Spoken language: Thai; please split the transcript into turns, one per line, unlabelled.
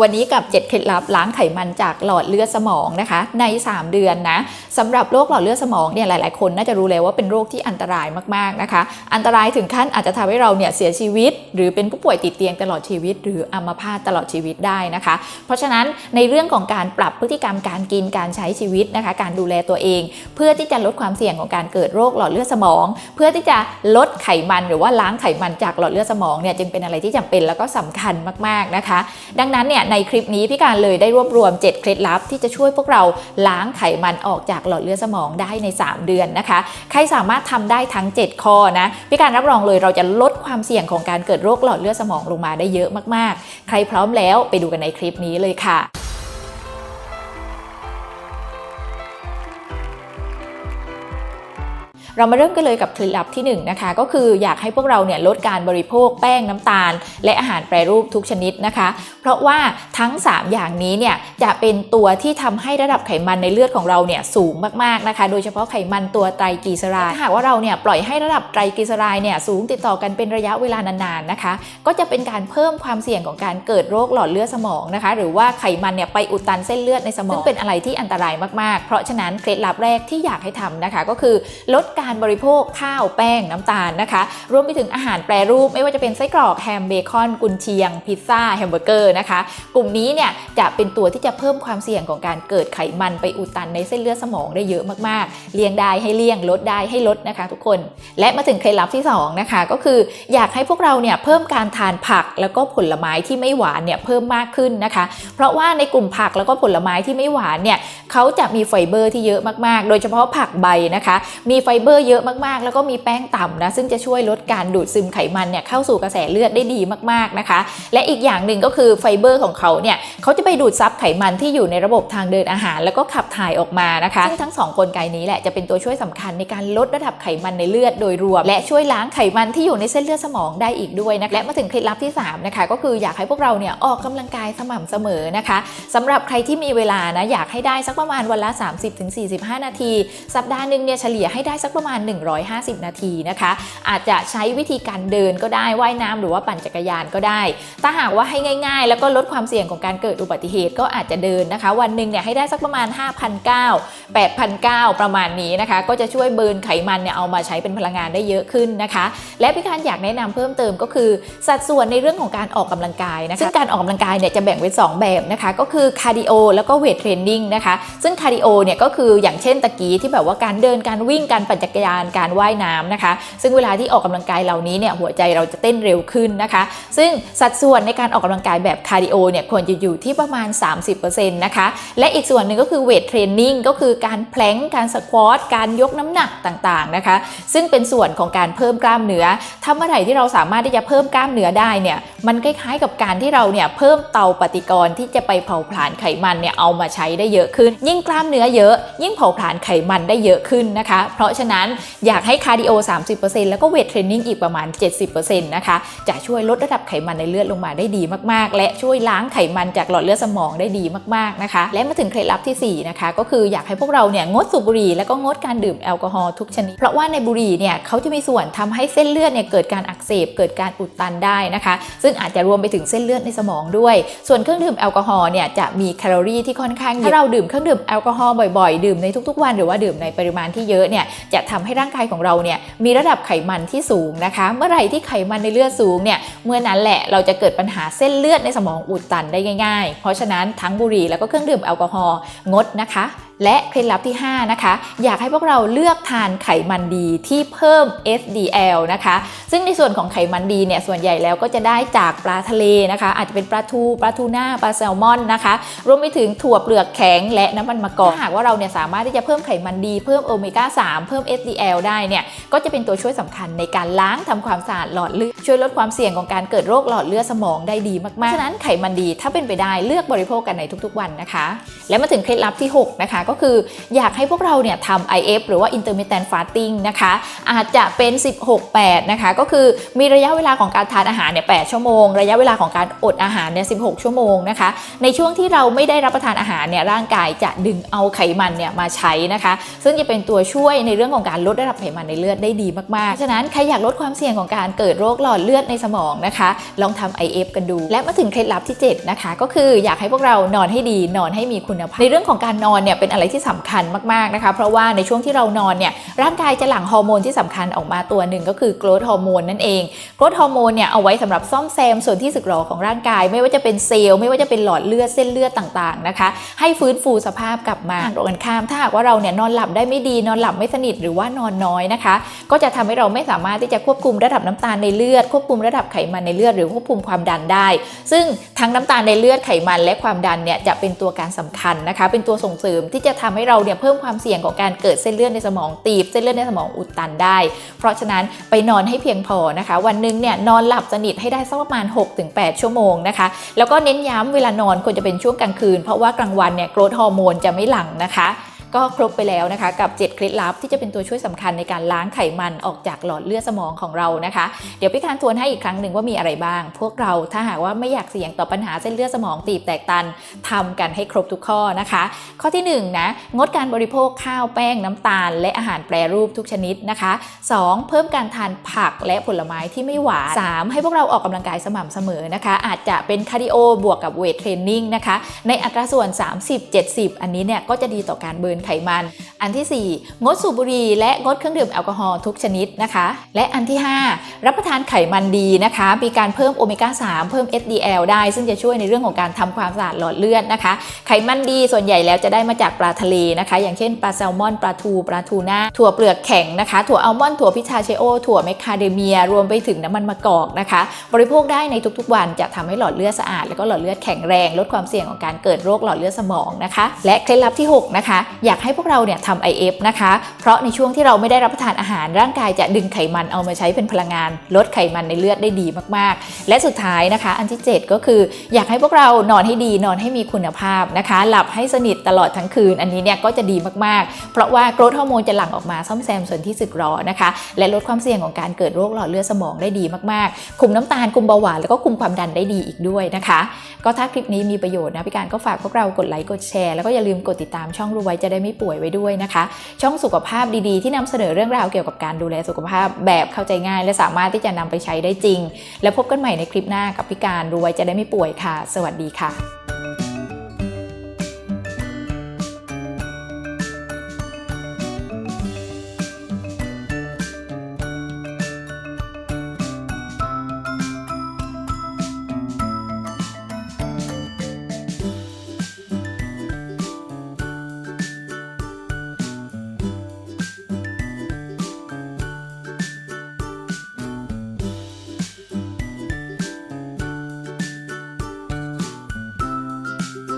วันนี้กับ 7 เคล็ดลับล้างไขมันจากหลอดเลือดสมองนะคะ ใน 3 เดือนนะสำหรับโรคหลอดเลือดสมองเนี่ยหลาย ๆ คนน่าจะรู้แล้วว่าเป็นโรคที่อันตรายมากๆนะคะ อันตรายถึงขั้นอาจจะทำให้เราเนี่ยเสียชีวิต หรือเป็นผู้ป่วยติดเตียงตลอดชีวิต หรืออัมพาตตลอดชีวิตได้นะคะ เพราะฉะนั้นในเรื่องของการปรับพฤติกรรมการกินการใช้ชีวิตนะคะ การดูแลตัวเอง เพื่อที่จะลดความเสี่ยงของการเกิดโรคหลอดเลือดสมอง เพื่อที่จะลดไขมันหรือว่าล้างไขมันจากหลอดเลือดสมองเนี่ยจึงเป็นอะไรที่จำเป็นแล้วก็สำคัญมาก ๆนะคะ ดังนั้นเนี่ยในคลิปนี้พี่การเลยได้รวบรวม 7 เคล็ดลับที่จะช่วยพวกเราล้างไขมันออกจากหลอดเลือดสมองได้ใน 3 เดือนนะคะ ใครสามารถทำได้ทั้ง 7 ข้อนะพี่การรับรองเลยเราจะลดความเสี่ยงของการเกิดโรคหลอดเลือดสมองลงมาได้เยอะมากๆ ใครพร้อมแล้วไปดูกันในคลิปนี้เลยค่ะ เรามาเริ่มกันเลยกับเคล็ดลับที่1นงนะคะก็คืออยากให้พวกเราเนี่ยลดการบริโภคแป้งน้ำตาล และอาหารแปรรูปทุกชนิดนะคะ เพราะว่าทั้ง 3 อย่างนี้เนี่ยจะเป็นตัวที่ทำให้ระดับไขมันในเลือดของเราเนี่ยสูงมากๆนะคะ โดยเฉพาะไขมันตัวไตรกลีเซอไรด์หากว่าเราเนี่ยปล่อยให้ระดับไตรกลีเซอไรด์เนี่ยสูงติดต่อกันเป็นระยะเวลานานๆนะคะ ก็จะเป็นการเพิ่มความเสี่ยงของการเกิดโรคหลอดเลือดสมองนะคะ หรือว่าไขมันเนี่ยไปอุดตันเส้นเลือดในสมองซึ่งเป็นอะไรที่อันตรายมากๆ เพราะฉะนั้นเคล็ดลับแรกที่อยากให้ทำนะคะ ก็คือลดการบริโภคข้าวแป้งน้ำตาลนะคะ รวมไปถึงอาหารแปรรูปไม่ว่าจะเป็นไส้กรอกแฮมเบคอนกุนเชียง พิซซ่าแฮมเบอร์เกอร์นะคะ กลุ่มนี้เนี่ยจะเป็นตัวที่จะเพิ่มความเสี่ยงของการเกิดไขมันไปอุดตันในเส้นเลือดสมองได้เยอะมากๆ เลี่ยงได้ให้เลี่ยงลดได้ให้ลดนะคะ ทุกคน และมาถึงเคล็ดลับที่สองนะคะก็คืออยากให้พวกเราเนี่ยเพิ่มการทานผักแล้วก็ผลไม้ที่ไม่หวานเนี่ยเพิ่มมากขึ้นนะคะ เพราะว่าในกลุ่มผักแล้วก็ผลไม้ที่ไม่หวานเนี่ยเขาจะมีไฟเบอร์ที่เยอะมากๆ โดยเฉพาะผักใบนะคะ มีไฟเบอร์เยอะมากๆ แล้วก็มีแป้งต่ำนะซึ่งจะช่วยลดการดูดซึมไขมันเนี่ยเข้าสู่กระแสเลือดได้ดีมากๆนะคะ และอีกอย่างหนึ่งก็คือไฟเบอร์ของเขาเนี่ยเขาจะไปดูดซับไขมันที่อยู่ในระบบทางเดินอาหาร แล้วก็ขับถ่ายออกมานะคะซึ่งทั้งสองกลไกนี้แหละจะเป็นตัวช่วยสำคัญในการลดระดับไขมันในเลือดโดยรวม และช่วยล้างไขมันที่อยู่ในเส้นเลือดสมองได้อีกด้วยนะและมาถึงเคล็ดลับที่3นะคะก็คืออยากให้พวกเราเนี่ยออกกำลังกายสม่ำเสมอนะคะสำหรับใครที่มีเวลานะอยากให้ได้สักประมาณวันละ 30-45 นาที สัปดาห์หนึ่งเนี่ยเฉลี่ยให้ได้สักประมาณ 150 นาทีนะคะ อาจจะใช้วิธีการเดินก็ได้ว่ายน้ำหรือว่าปั่นจักรยานก็ได้ ถ้าหากว่าให้ง่ายๆ แล้วก็ลดความเสี่ยงของการเกิดอุบัติเหตุก็อาจจะเดินนะคะ วันหนึ่งเนี่ยให้ได้สักประมาณ5,900 8,900ประมาณนี้นะคะ ก็จะช่วยเบิร์นไขมันเนี่ยเอามาใช้เป็นพลังงานได้เยอะขึ้นนะคะ และพี่การอยากแนะนำเพิ่มเติมก็คือ สัดส่วนในเรื่องของการออกกำลังกายนะคะซึ่งการออกกำลังกายเนี่ยจะแบ่งเป็น2แบบนะคะก็คือคาร์ดิโอแล้วก็เวทเทรนนิ่งนะคะซึ่งคาร์ดิโอเนี่ยก็คืออย่างเช่นตะกี้ที่แบบว่าการเดินการวิ่งการปั่นจักรยานการว่ายน้ำนะคะ ซึ่งเวลาที่ออกกำลังกายเหล่านี้เนี่ยหัวใจเราจะเต้นเร็วขึ้นนะคะ ซึ่งสัดส่วนในการออกกำลังกายแบบคาร์ดิโอเนี่ยควรจะอยู่ที่ประมาณ 30%นะคะและอีกส่วนหนึ่งก็คือเวทเทรนนิ่งก็คือการแพลงการสควอตการยกน้ำหนักต่างๆนะคะ ซึ่งเป็นส่วนของการเพิ่มกล้ามเนื้อถ้าเมื่อไหร่ที่เราสามารถที่จะเพิ่มกล้ามเนื้อได้เนี่ยมันคล้ายๆกับการที่เราเนี่ยเพิ่มเตาปฏิกรณ์ที่จะไปเผาผลาญไขมันเนี่ยเอามาใช้ได้เยอะขึ้น ยิ่งกล้ามเนื้อเยอะ ยิ่งเผาผลาญไขมันได้เยอะขึ้นนะคะ เพราะฉะนั้นอยากให้คาร์ดิโอ 30%แล้วก็เวทเทรนนิ่งอีกประมาณ 70%นะคะจะช่วยลดระดับไขมันในเลือดลงมาได้ดีมากๆ และช่วยล้างไขมันจากหลอดเลือดสมองได้ดีมากๆนะคะ และมาถึงเคล็ดลับที่ 4 นะคะ ก็คืออยากให้พวกเราเนี่ยงดสูบบุหรี่แล้วก็งดการดื่มแอลกอฮอล์ทุกชนิด เพราะว่าในบุหรี่เนี่ยเขาจะมีส่วนทำให้เส้นเลือดเนี่ยเกิดการอักเสบเกิดการอุดตันได้นะคะ ซึ่งอาจจะรวมไปถึงเส้นเลือดในสมองด้วย ส่วนเครื่องดื่มแอลกอฮอล์เนี่ยจะมีแคลอรี่ที่ค่อนข้างเยอะถ้าเราดื่มเครื่องดื่มแอลกอฮอล์บ่อยๆ ดื่มในทุกๆ วันหรือว่าดื่มในปริมาณที่เยอะเนี่ยจะทำให้ร่างกายของเราเนี่ยมีระดับไขมันที่สูงนะคะ เมื่อไหร่ที่ไขมันในเลือดสูงเนี่ยเมื่อนั้นแหละเราจะเกิดปัญหาเส้นเลือดในสมองอุดตันได้ง่าย ๆ เพราะฉะนั้นทั้งบุหรี่แล้วก็เครื่องดื่มแอลกอฮอล์งดนะคะ และเคล็ดลับที่ 5 นะคะ อยากให้พวกเราเลือกทานไขมันดีที่เพิ่ม SDL นะคะ ซึ่งในส่วนของไขมันดีเนี่ยส่วนใหญ่แล้วก็จะได้จากปลาทะเลนะคะ อาจจะเป็นปลาทูปลาทูน่าปลาแซลมอนนะคะรวมไปถึงถั่วเปลือกแข็งและน้ำมันมะกอกถ้าหากว่าเราเนี่ยสามารถที่จะเพิ่มไขมันดีเพิ่มโอเมก้า3เพิ่ม SDL ได้เนี่ยก็จะเป็นตัวช่วยสำคัญในการล้างทำความสะอาดหลอดเลือดช่วยลดความเสี่ยงของการเกิดโรคหลอดเลือดสมองได้ดีมากๆฉะนั้นไขมันดีถ้าเป็นไปได้เลือกบริโภคกันในทุกๆ วันนะคะ และมาถึงเคล็ดลับที่ 6 นะคะก็คืออยากให้พวกเราเนี่ยทำ IF หรือว่า intermittent fasting นะคะ อาจจะเป็น 16-8 นะคะ ก็คือมีระยะเวลาของการทานอาหารเนี่ย 8 ชั่วโมง ระยะเวลาของการอดอาหารเนี่ย 16 ชั่วโมงนะคะ ในช่วงที่เราไม่ได้รับประทานอาหารเนี่ย ร่างกายจะดึงเอาไขมันเนี่ยมาใช้นะคะ ซึ่งจะเป็นตัวช่วยในเรื่องของการลดระดับไขมันในเลือดได้ดีมากๆ ฉะนั้นใครอยากลดความเสี่ยงของการเกิดโรคหลอดเลือดในสมองนะคะ ลองทำ IF กันดู และมาถึงเคล็ดลับที่ 7 นะคะ ก็คืออยากให้พวกเรานอนให้ดี นอนให้มีคุณภาพ ในเรื่องของการนอนเนี่ยเป็นอะไรที่สำคัญมากๆนะคะ เพราะว่าในช่วงที่เรานอนเนี่ยร่างกายจะหลั่งฮอร์โมนที่สำคัญออกมาตัวหนึ่งก็คือโกรทฮอร์โมนนั่นเองโกรทฮอร์โมนเนี่ยเอาไว้สำหรับซ่อมแซมส่วนที่สึกหรอของร่างกาย ไม่ว่าจะเป็นเซลล์ไม่ว่าจะเป็นหลอดเลือดเส้นเลือดต่างๆนะคะ ให้ฟื้นฟูสภาพกลับมาตรงกันข้าม ถ้าหากว่าเราเนี่ยนอนหลับได้ไม่ดีนอนหลับไม่สนิทหรือว่านอนน้อยนะคะ ก็จะทำให้เราไม่สามารถที่จะควบคุมระดับน้ำตาลในเลือด ควบคุมระดับไขมันในเลือดหรือควบคุมความดันได้ ซึ่งทั้งน้ำตาลในเลือดไขมันและความดันเนี่ยจะเป็นตัวการสำคัญนะคะ เป็นตัวส่งเสริมที่จะจะทำให้เราเนี่ยเพิ่มความเสี่ยงของการเกิดเส้นเลือดในสมองตีบ เส้นเลือดในสมองอุดตันได้ เพราะฉะนั้นไปนอนให้เพียงพอนะคะ วันหนึ่งเนี่ยนอนหลับสนิทให้ได้สักประมาณ 6-8 ชั่วโมงนะคะ แล้วก็เน้นย้ำเวลานอนควรจะเป็นช่วงกลางคืน เพราะว่ากลางวันเนี่ยโกรทฮอร์โมนจะไม่หลั่งนะคะ ก็ครบไปแล้วนะคะ กับ 7 เคล็ดลับที่จะเป็นตัวช่วยสำคัญในการล้างไขมันออกจากหลอดเลือดสมองของเรานะคะ เดี๋ยวพี่การทวนให้อีกครั้งหนึ่งว่ามีอะไรบ้าง พวกเราถ้าหากว่าไม่อยากเสี่ยงต่อปัญหาเส้นเลือดสมองตีบแตกตันทำกันให้ครบทุกข้อนะคะ ข้อที่1นงนะงดการบริโภคข้าวแป้งน้ำตาล และอาหารแปรรูปทุกชนิดนะคะ 2. เพิ่มการทานผักและผลไม้ที่ไม่หวาน 3. ให้พวกเราออกกำลังกายสม่ำเสมอนะคะ อาจจะเป็นคาร์ดิโอบวกกับเวทเทรนนิ่งนะคะในอัตราส่วน 30-70 อันนี้เนี่ยก็จะดีต่อการเบิร์นไขมัน อันที่ 4 งดสูบบุหรี่และงดเครื่องดื่มแอลกอฮอล์ทุกชนิดนะคะ และอันที่ 5 รับประทานไขมันดีนะคะ มีการเพิ่มโอเมก้า 3 เพิ่ม HDL ได้ ซึ่งจะช่วยในเรื่องของการทำความสะอาดหลอดเลือดนะคะ ไขมันดีส่วนใหญ่แล้วจะได้มาจากปลาทะเลนะคะ อย่างเช่นปลาแซลมอน ปลาทู ปลาทูน่า ถั่วเปลือกแข็งนะคะ ถั่วอัลมอนด์ ถั่วพิชาเชโอ ถั่วแมคคาเดเมีย รวมไปถึงน้ำมันมะกอกนะคะ บริโภคได้ในทุกๆ วันจะทำให้หลอดเลือดสะอาด แล้วก็หลอดเลือดแข็งแรง ลดความเสี่ยงของการเกิดโรคหลอดเลือดสมองนะคะ และเคล็ดลับที่ 6 นะคะอยากให้พวกเราเนี่ยทำ IF นะคะ เพราะในช่วงที่เราไม่ได้รับประทานอาหารร่างกายจะดึงไขมันเอามาใช้เป็นพลังงาน ลดไขมันในเลือดได้ดีมากๆ และสุดท้ายนะคะ อันที่ 7 ก็คืออยากให้พวกเรานอนให้ดีนอนให้มีคุณภาพนะคะ หลับให้สนิทตลอดทั้งคืน อันนี้เนี่ยก็จะดีมากๆ เพราะว่าโกรทฮอร์โมนจะหลั่งออกมาซ่อมแซมส่วนที่สึกหรอนะคะ และลดความเสี่ยงของการเกิดโรคหลอดเลือดสมองได้ดีมากๆ คุมน้ำตาลคุมเบาหวานแล้วก็คุมความดันได้ดีอีกด้วยนะคะ ก็ถ้าคลิปนี้มีประโยชน์นะพี่การก็ฝากพวกเรากดไลค์กดแชร์แล้วก็อย่าลืมกดติดตามช่องรู้ไว้จะได้ไม่ป่วยไว้ด้วยนะคะ ช่องสุขภาพดีๆ ที่นำเสนอเรื่องราวเกี่ยวกับการดูแลสุขภาพแบบเข้าใจง่าย และสามารถที่จะนำไปใช้ได้จริง แล้วพบกันใหม่ในคลิปหน้ากับพิการรู้ไว้จะได้ไม่ป่วยค่ะ สวัสดีค่ะ